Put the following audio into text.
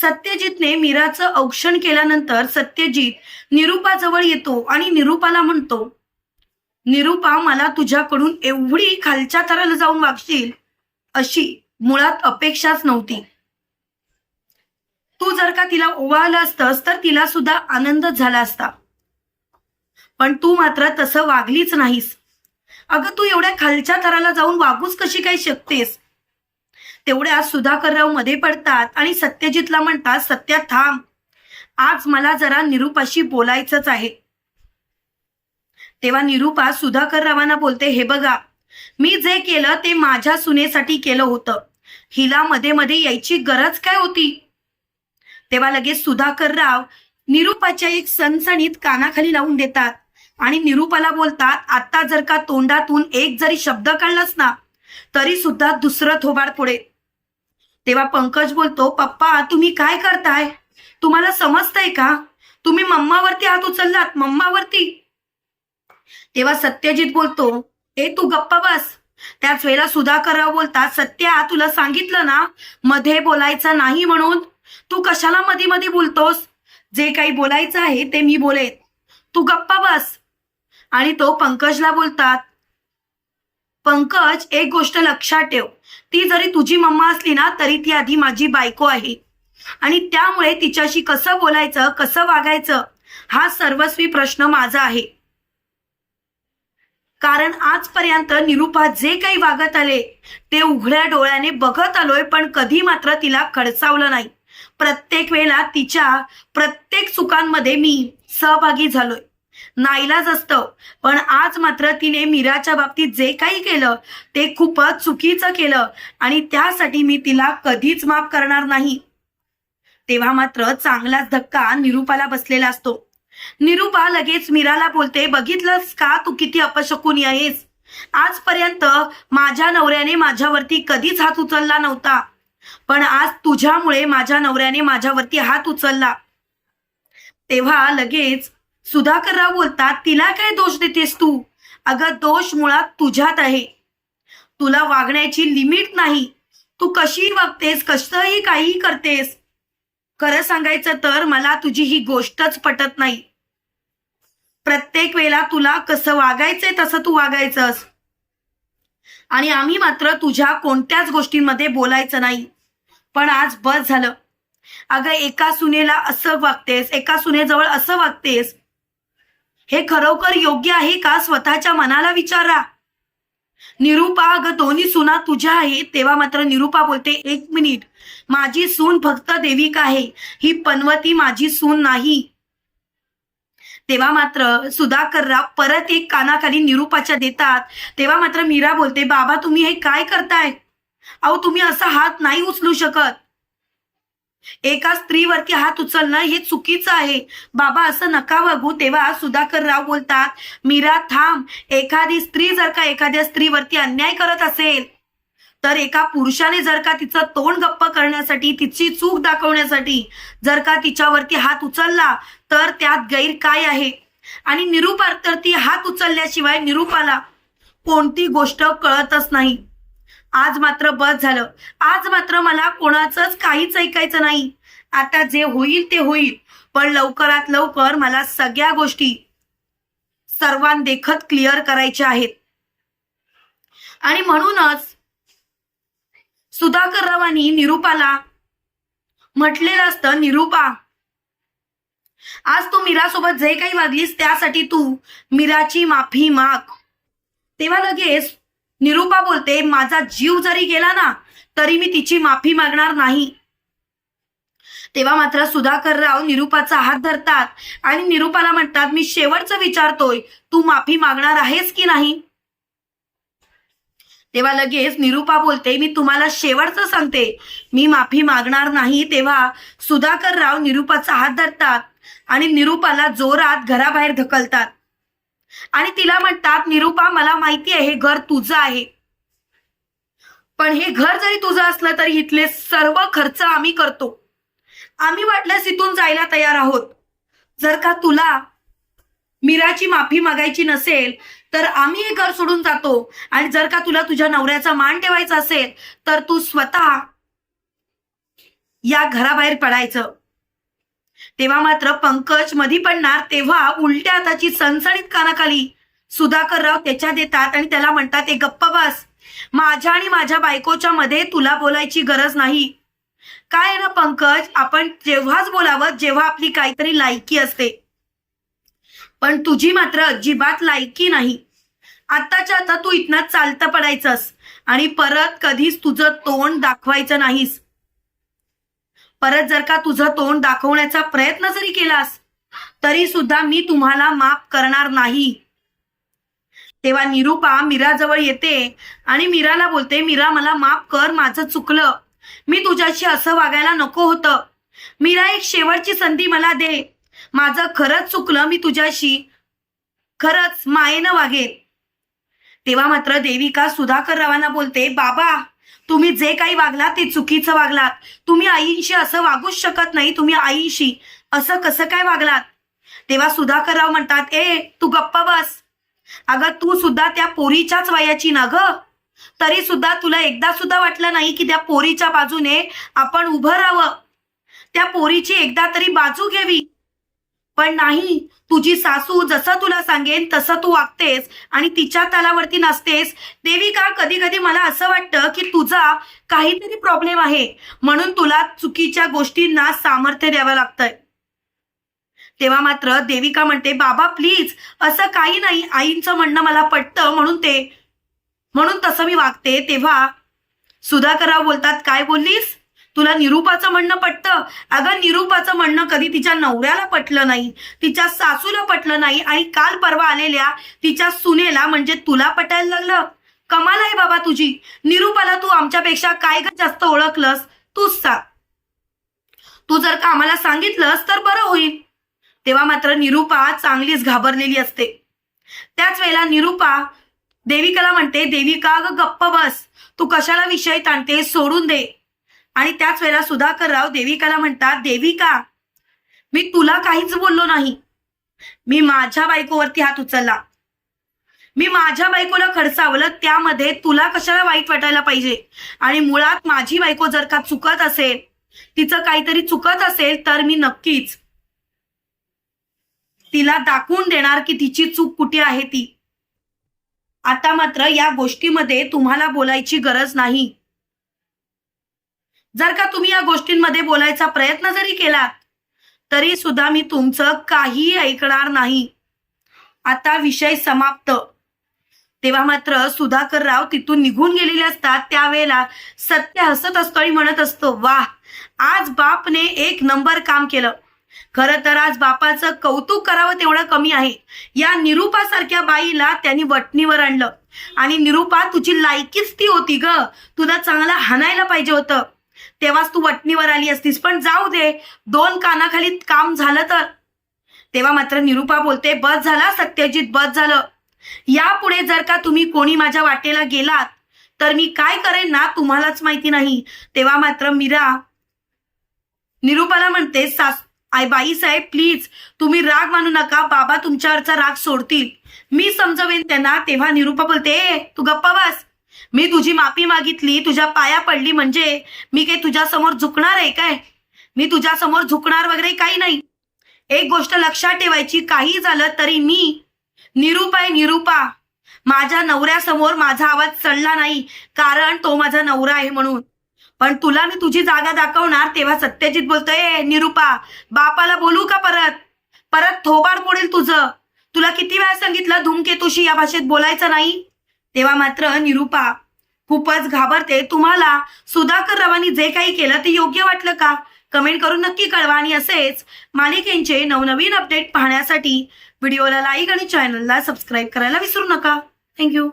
सत्यजितने मीराचं औक्षण केल्यानंतर सत्यजित निरुपाजवळ येतो आणि निरुपाला म्हणतो निरुपा मला तुझ्याकडून एवढी खालच्या थराला जाऊन वागशील अशी मुळात अपेक्षाच नव्हती. तू जर का तिला ओवाळलं असतंस तर तिला सुद्धा आनंदच झाला असता. पण तू मात्र तसं वागलीच नाहीस. अगं तू एवढ्या खालच्या थराला जाऊन वागूच कशी काही शकतेस? तेवढ्या सुधाकररावमध्ये पडतात आणि सत्यजितला म्हणतात सत्या थांब. आज मला जरा निरुपाशी बोलायचंच आहे. तेव्हा निरुपा सुधाकररावांना बोलते हे बघा मी जे केलं ते माझ्या सुनेसाठी केलं होतं. हिला मध्ये मध्ये यायची गरज काय होती? तेव्हा लगेच सुधाकरराव निरुपाच्या एक सणसणीत कानाखाली लावून देतात आणि निरुपाला बोलतात आता जर का तोंडातून एक जरी शब्द कळलाच ना तरी सुद्धा दुसरं थोबाड पुढे तेव्हा पंकज बोलतो पप्पा तुम्ही काय करताय? तुम्हाला समजतंय का? तुम्ही मम्मावरती हात उचललात मम्मावरती. तेव्हा सत्यजित बोलतो ए तू गप्पा बस. त्याच वेळेला सुधाकरराव बोलतात सत्या तुला सांगितलं ना मध्ये बोलायचं नाही म्हणून. तू कशाला मध्ये मध्ये बोलतोस? जे काही बोलायचं आहे ते मी बोलेन. तू गप्पा बस. आणि तो पंकजला बोलतात पंकज एक गोष्ट लक्षात ठेव. ती जरी तुझी मम्मा असली ना तरी ती आधी माझी बायको आहे. आणि त्यामुळे तिच्याशी कसं बोलायचं कसं वागायचं हा सर्वस्वी प्रश्न माझा आहे. कारण आजपर्यंत निरुपा जे काही वागत आले ते उघड्या डोळ्याने बघत आलोय पण कधी मात्र तिला खडसावलं नाही. प्रत्येक वेळेला तिच्या प्रत्येक चुकांमध्ये मी सहभागी झालोय. नाईलाज असतं. पण आज मात्र तिने मीराच्या बाबतीत जे काही केलं ते खूपच चुकीचं केलं आणि त्यासाठी मी तिला कधीच माफ करणार नाही. तेव्हा मात्र चांगलाच धक्का निरुपाला बसलेला असतो. निरुपा लगेच मीराला बोलते बघितलंस का तू किती अपशकून आहेस आजपर्यंत माझ्या नवऱ्याने माझ्यावरती कधीच हात उचलला नव्हता. पण आज तुझ्यामुळे माझ्या नवऱ्याने माझ्यावरती हात उचलला. तेव्हा लगेच सुधाकरराव बोलतात तिला काय दोष देतेस तू? अगं दोष मुळात तुझ्यात आहे. तुला वागण्याची लिमिट नाही. तू कशी वागतेस कसंही काहीही करतेस. खरं सांगायचं तर मला तुझी ही गोष्टच पटत नाही. प्रत्येक वेळेला तुला कसं वागायचंय तसं तू वागायचंस. आणि आम्ही मात्र तुझ्या कोणत्याच गोष्टींमध्ये बोलायचं नाही. पण आज बस झालं. अगं एका सुनेला असं वागतेस एका सुनेजवळ असं वागतेस हे खरोखर योग्य आहे का? स्वतःच्या मनाला विचारा. निरुपा अगं दोन्ही सुना तुझ्या आहेत. तेव्हा मात्र निरुपा बोलते एक मिनिट. माझी सून फक्त देविका आहे. ही पनवती माझी सून नाही. तेव्हा मात्र सुधाकरराव परत एक कानाखाली निरुपाच्या देतात. तेव्हा मात्र मीरा बोलते बाबा तुम्ही हे काय करताय? अहो तुम्ही असा हात नाही उचलू शकत. एका स्त्रीवरती हात उचलणं हे चुकीचं आहे. बाबा असं नका वागू तेव्हा सुधाकर राव बोलतात मीरा थांब. एखादी स्त्री जर का एखाद्या स्त्रीवरती अन्याय करत असेल तर एका पुरुषाने जर का तिचं तोंड गप्प करण्यासाठी तिची चूक दाखवण्यासाठी जर का तिच्यावरती हात उचलला तर त्यात गैर काय आहे? आणि निरुपा तर ती हात उचलल्याशिवाय निरूपाला कोणती गोष्ट कळतच नाही. आज मात्र बस झालं. आज मात्र मला कोणाचंच काहीच ऐकायचं नाही. आता जे होईल ते होईल पण लवकरात लवकर मला सगळ्या गोष्टी सर्वांदेखत क्लिअर करायच्या आहेत. आणि म्हणूनच सुधाकर रावांनी निरुपाला म्हटलेलं असतं निरुपा आज तू मीरासोबत जे काही वागलीस त्यासाठी तू मीराची माफी माग. तेव्हा लगेच निरुपा बोलते माझा जीव जरी गेला ना तरी मी तिची माफी मागणार नाही. तेव्हा मात्र सुधाकर राव निरुपाचा हात धरतात आणि निरुपाला म्हणतात मी शेवटचं विचारतोय तू माफी मागणार आहेस की नाही? तेव्हा लगेच निरुपा बोलते मी तुम्हाला शेवटचं सांगते मी माफी मागणार नाही. तेव्हा सुधाकर राव निरुपाचा हात धरतात आणि निरुपाला जोरात घराबाहेर ढकलतात. आणि तिला म्हणतात निरुपा मला माहिती आहे हे घर तुझं आहे. पण हे घर जरी तुझं असलं तरी इथले सर्व खर्च आम्ही करतो. आम्ही वाटल्यास इथून जायला तयार आहोत. जर का तुला मीराची माफी मागायची नसेल तर आम्ही हे घर सोडून जातो. आणि जर का तुला तुझ्या नवऱ्याचा मान ठेवायचा असेल तर तू स्वतः या घराबाहेर पडायचं. तेव्हा मात्र पंकज मधी पडणार तेव्हा उलट्या हाताची सणसणीत कानाखाली. सुधाकरराव त्याच्या देतात आणि त्याला म्हणतात ए गप्प बस. माझ्या आणि माझ्या बायकोच्या मध्ये तुला बोलायची गरज नाही. काय आहे ना पंकज? आपण जेव्हाच बोलावं जेव्हा आपली काहीतरी लायकी असते. पण तुझी मात्र अजिबात लायकी नाही. आत्ताच्या आता तू इथनं चालतं पडायचंस आणि परत कधीच तुझं तोंड दाखवायचं नाहीस. परत जर का तुझं तोंड दाखवण्याचा प्रयत्न जरी केलास तरी सुद्धा मी तुम्हाला माफ करणार नाही. तेव्हा निरूपा मीराजवळ येते आणि मीराला बोलते मीरा मला माफ कर माझं चुकलं. मी तुझ्याशी असं वागायला नको होतं. मीरा एक शेवटची संधी मला दे. माझं खरंच चुकलं मी तुझ्याशी खरंच मायेनं वागेल तेव्हा मात्र देविका सुधाकर रावांना बोलते बाबा तुम्ही जे काही वागलात ते चुकीचं वागलात. तुम्ही आईंशी असं वागूच शकत नाही तुम्ही आईंशी असं कसं काय वागलात? तेव्हा सुधाकरराव म्हणतात ए तू गप्प बस. अगं तू सुद्धा त्या पोरीच्याच वयाची ना ग. तरी सुद्धा तुला एकदा सुद्धा वाटलं नाही की त्या पोरीच्या बाजूने आपण उभं राहावं. त्या पोरीची एकदा तरी बाजू घ्यावी. पण नाही तुझी सासू जसं तुला सांगेन तसं तू वागतेस आणि तिच्या तलावरती नसतेस. देविका कधी कधी मला असं वाटतं की तुझा काहीतरी प्रॉब्लेम आहे. म्हणून तुला चुकीच्या गोष्टींना सामर्थ्य द्यावं लागतंय. तेव्हा मात्र देविका म्हणते बाबा प्लीज असं काही नाही. आईंचं म्हणणं मला पटतं म्हणून ते म्हणून तसं मी वागते. तेव्हा सुधाकरराव बोलतात काय बोललीस? तुला निरूपाचं म्हणणं पटतं? अगं निरूपाचं म्हणणं कधी तिच्या नवऱ्याला पटलं नाही तिच्या सासूला पटलं नाही आणि काल परवा आलेल्या तिच्या सुनेला म्हणजे तुला पटायला लागलं? कमाल आहे बाबा तुझी. निरूपाला तू आमच्यापेक्षा काय काय जास्त ओळखलंस? तूच सांग. तू जर का आम्हाला सांगितलंस तर बरं होईल. तेव्हा मात्र निरूपा चांगलीच घाबरलेली असते. त्याच वेळेला निरूपा देविकाला म्हणते देविका ग गप्प बस. तू कशाला विषय ताणते सोडून दे. आणि त्याच वेळेला सुधाकर राव देविकाला म्हणतात देविका मी तुला काहीच बोललो नाही. मी माझ्या बायकोवरती हात उचलला. मी माझ्या बायकोला खडसावलं त्यामध्ये तुला कशाला वाईट वाटायला पाहिजे? आणि मुळात माझी बायको जर का चुकत असेल तिचं काहीतरी चुकत असेल तर मी नक्कीच तिला दाखवून देणार की तिची चूक कुठे आहे ती. आता मात्र या गोष्टीमध्ये तुम्हाला बोलायची गरज नाही. जर का तुम्ही या गोष्टींमध्ये बोलायचा प्रयत्न जरी केलात तरी सुद्धा मी तुमचं काही ऐकणार नाही. आता विषय समाप्त. तेव्हा मात्र सुधाकर राव तिथून निघून गेलेले असतात त्यावेळेला सत्य हसत असतो आणि म्हणत असतो वाह आज बापने एक नंबर काम केलं. खरं तर आज बापाचं कौतुक करावं तेवढं कमी आहे. या निरूपासारख्या बाईला त्यांनी वटणीवर आणलं. आणि निरूपा तुझी लायकीच ती होती ग. तुला चांगला हाणायला पाहिजे होतं. तेव्हाच तू वटणीवर आली असतीस. पण जाऊ दे. दोन कानाखाली काम झालं तर. तेव्हा मात्र निरूपा बोलते बस झाला सत्यजित बस झालं. यापुढे जर का तुम्ही कोणी माझ्या वाटेला गेलात तर मी काय करेन ना तुम्हालाच माहिती नाही. तेव्हा मात्र मीरा निरूपाला म्हणते सास आय बाई साहेब प्लीज तुम्ही राग मानू नका बाबा तुमच्यावरचा राग सोडतील. मी समजवेन त्यांना तेव्हा निरूपा बोलते "ए, तू गप्पा बस. मी तुझी माफी मागितली तुझ्या पाया पडली म्हणजे मी काही तुझ्यासमोर झुकणार आहे काय? मी तुझ्यासमोर झुकणार वगैरे काही नाही. एक गोष्ट लक्षात ठेवायची काही झालं तरी मी निरूपाय आहे निरूपा. माझ्या नवऱ्यासमोर माझा आवाज चढला नाही कारण तो माझा नवरा आहे म्हणून. पण तुला मी तुझी जागा दाखवणार तेव्हा सत्यजित बोलतोय "ए, निरूपा बापाला बोलू का परत? परत थोबाड मोडेल तुझं. तुला किती वेळा सांगितलं धूमकेतुशी या भाषेत बोलायचं नाही? तेव्हा मात्र निरूपा खूपच घाबरते. तुम्हाला सुधाकर रावांनी जे काही केलं ते योग्य वाटलं का? कमेंट करून नक्की कळवा आणि असेच मालिकेंचे नवनवीन अपडेट पाहण्यासाठी व्हिडिओला लाईक आणि चॅनलला सबस्क्राईब करायला विसरू नका. थँक्यू